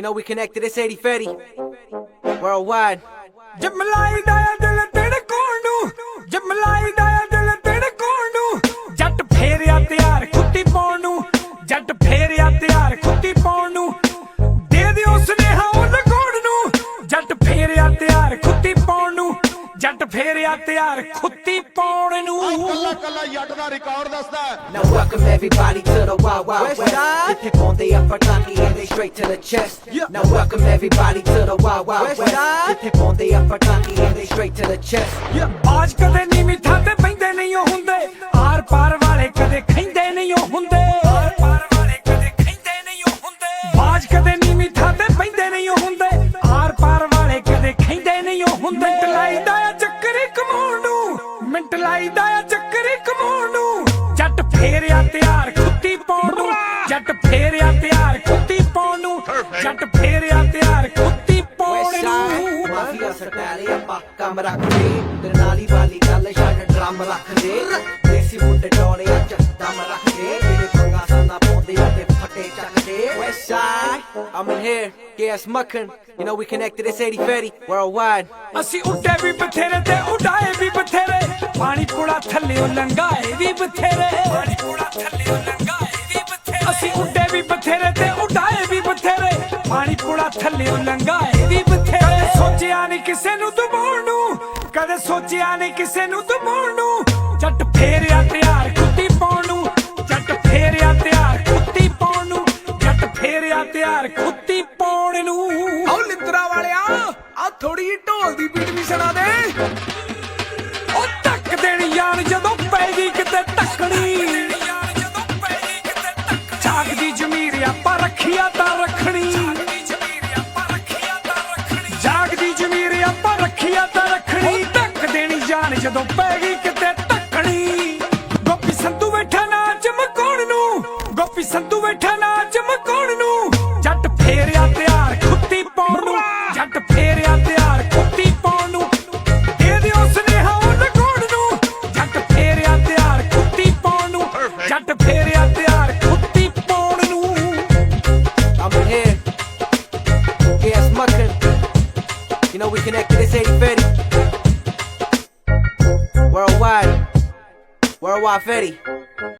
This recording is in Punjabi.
You know we connected, it's 80 Fetty. Worldwide. ਜਮਲਾਈ ਦਾ ਆ ਦਿਲ ਧੜਕਾਉਣ ਨੂੰ ਜਮਲਾਈ ਦਾ ਆ ਦਿਲ ਧੜਕਾਉਣ ਨੂੰ ਜੱਟ ਫੇਰਿਆ ਤਿਆਰ ਖੁੱਤੀ ਪਾਉਣ ਨੂੰ ਜੱਟ ਫੇਰਿਆ ਤਿਆਰ ਖੁੱਤੀ ਪਾਉਣ ਨੂੰ ਦੇ ਦਿਓ ਸੁਨੇਹਾ ਉਹ ਜੱਟ ਫੇਰਿਆ ਤਿਆਰ ਖੁੱਤੀ ਪਾਉਣ ਨੂੰ ਕੱਲਾ ਕੱਲਾ ਜੱਟ ਦਾ ਰਿਕਾਰਡ ਦੱਸਦਾ ਹੈ Now welcome everybody to the Wild Wild West West. Side. They tip on the upper cocky and they straight to the chest. Yeah. Now welcome everybody to the Wild Wild West West. Side. They tip on the upper cocky and they straight to the chest. ਬਾਜ ਕਦੇ ਨਹੀਂ ਮਿੱਠਾ ਤੇ ਪੈਂਦੇ ਨਹੀਂ ਉਹ ਹੁੰਦੇ ਲਾਈਦਾ ਆ ਚੱਕਰ ਕਮਾਉਣ ਨੂੰ। ਜੱਟ ਫੇਰਿਆ ਤਿਆਰ ਖੁੱਤੀ ਪਾਉਣ ਨੂੰ। ਜੱਟ ਫੇਰਿਆ ਤਿਆਰ ਖੁੱਤੀ ਪਾਉਣ ਨੂੰ। ਜੱਟ ਫੇਰਿਆ ਤਿਆਰ ਖੁੱਤੀ ਪਾਉਣ ਨੂੰ। mafia ਸਰਕਾਰੀ ਆਪਾਂ ਕੰਮ ਰੱਖਦੇ ਤੇ ਨਾਲੀ ਵਾਲੀ ਗੱਲ ਛੱਡ ਡਰਮ ਰੱਖਦੇ ਦੇਸੀ ਮੁੰਡੇ ਟੋਲੇ ਅੱਜ ਦਮ ਰੱਖਦੇ ਜਿਹੜੇ ਪੰਗਾ ਸਾਨਾ ਪਾਉਂਦੇ ਆ ਤੇ ਫੱਟੇ ਚੱਕਦੇ West side, I'm in here, gas muckin. You know we connected, it's 80 Fetty, worldwide. ਅਸੀਂ ਉੱਡੇ ਵੀ ਬਥੇਰੇ ਤੇ ਪਾਣੀ ਪੁੜਾ ਥੱਲਿਓ ਲੰਗਾਏ ਵੀ ਬਥੇਰੇ। ਪਾਣੀ ਪੁੜਾ ਥੱਲਿਓ ਲੰਗਾਏ ਵੀ ਬਥੇਰੇ। ਅਸੀਂ ਉੱਡੇ ਵੀ ਬਥੇਰੇ ਤੇ ਉਡਾਏ ਵੀ ਬਥੇਰੇ। ਪਾਣੀ ਪੁੜਾ ਥੱਲਿਓ ਲੰਗਾਏ ਵੀ ਬਥੇਰੇ। ਸੋਚਿਆ ਨਹੀਂ ਕਿਸੇ ਨੂੰ ਦਬਾਉਣ ਨੂੰ ਕਦੇ ਸੋਚਿਆ ਨਹੀਂ ਕਿਸੇ ਨੂੰ ਦਬਾਉਣ ਨੂੰ। ਜੱਟ ਫੇਰਿਆ ਤਿਆਰ ਕੁੱਤੀ ਪਾਉਣ ਨੂੰ ਜੱਟ ਫੇਰਿਆ ਤਿਆਰ ਕੁੱਤੀ ਪਾਉਣ ਨੂੰ ਜੱਟ ਫੇਰਿਆ ਤਿਆਰ ਕੁੱਤੀ ਪਾਉਣ ਨੂੰ। ਆਓ ਵਾਲਿਆ ਆ ਥੋੜੀ ਢੋਲ ਦੀ ਬੀਟ ਵੀ ਸੁਣਾ ਦੇ। ਯਾਰ ਜਦੋਂ ਪੈ ਗਈ ਕਿਤੇ ਟੱਕਣੀ ਜਾਗਦੀ ਜ਼ਮੀਰ ਆਪਾਂ ਰੱਖਿਆ ਤਾਂ ਰੱਖਣੀ। ਜਾਗਦੀ ਜ਼ਮੀਰ ਆਪਾਂ ਰੱਖਿਆ ਤਾਂ ਰੱਖਣੀ। ਟੱਕ ਦੇਣੀ ਜਾਨ ਜਦੋਂ ਪੈ ਗਈ ਕਿਤੇ know we connected, it's 80 Fetty. Worldwide. Worldwide Fetty.